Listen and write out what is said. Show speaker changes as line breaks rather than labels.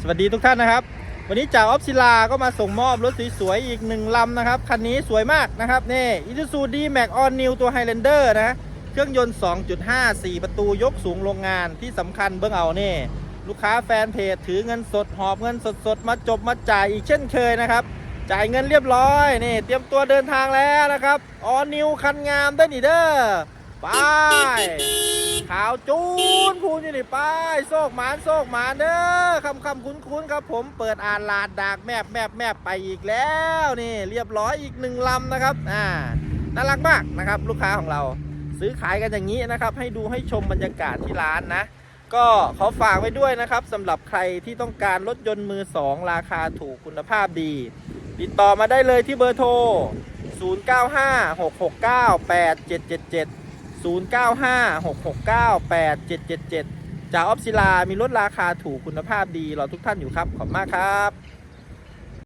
สวัสดีทุกท่านนะครับ วันนี้จากออฟซิลาก็มาส่งมอบรถสวยๆอีกหนึ่งลำนะครับ คันนี้สวยมากนะครับนี่อิซูซูดีแม็กออนนิวตัวไฮแลนเดอร์นะเครื่องยนต์ 2.5 4 ประตูยกสูงโรงงานที่สำคัญเบื้องเอานี่ ลูกค้าแฟนเพจถือเงินสดหอบเงินสดๆ มาจบมาจ่ายอีกเช่นเคยนะครับ จ่ายเงินเรียบร้อยนี่เตรียมตัวเดินทางแล้วนะครับออนนิวคันงามได้นี่เด้อ จูนพูนอยู่นี่ไปโซกหมานโซกหมานเด้อคำคำคุ้นคุ้นครับ ผมเปิดอ่านลาดดากแมบแมบแมบไปอีกแล้วนี่ เรียบร้อยอีกหนึ่งลำนะครับอ่าน่ารักมากนะครับ ลูกค้าของเราซื้อขายกันอย่างนี้นะครับ ให้ดูให้ชมบรรยากาศที่ร้านนะ ก็ขอฝากไว้ด้วยนะครับสำหรับใครที่ต้องการรถยนต์มือ2ราคาถูกคุณภาพดี ติดต่อมาได้เลยที่เบอร์โทร 0956698777 0956698777จากออฟซิลา มีรถราคาถูกคุณภาพดีรอทุกท่านอยู่ครับ ขอบคุณมากครับ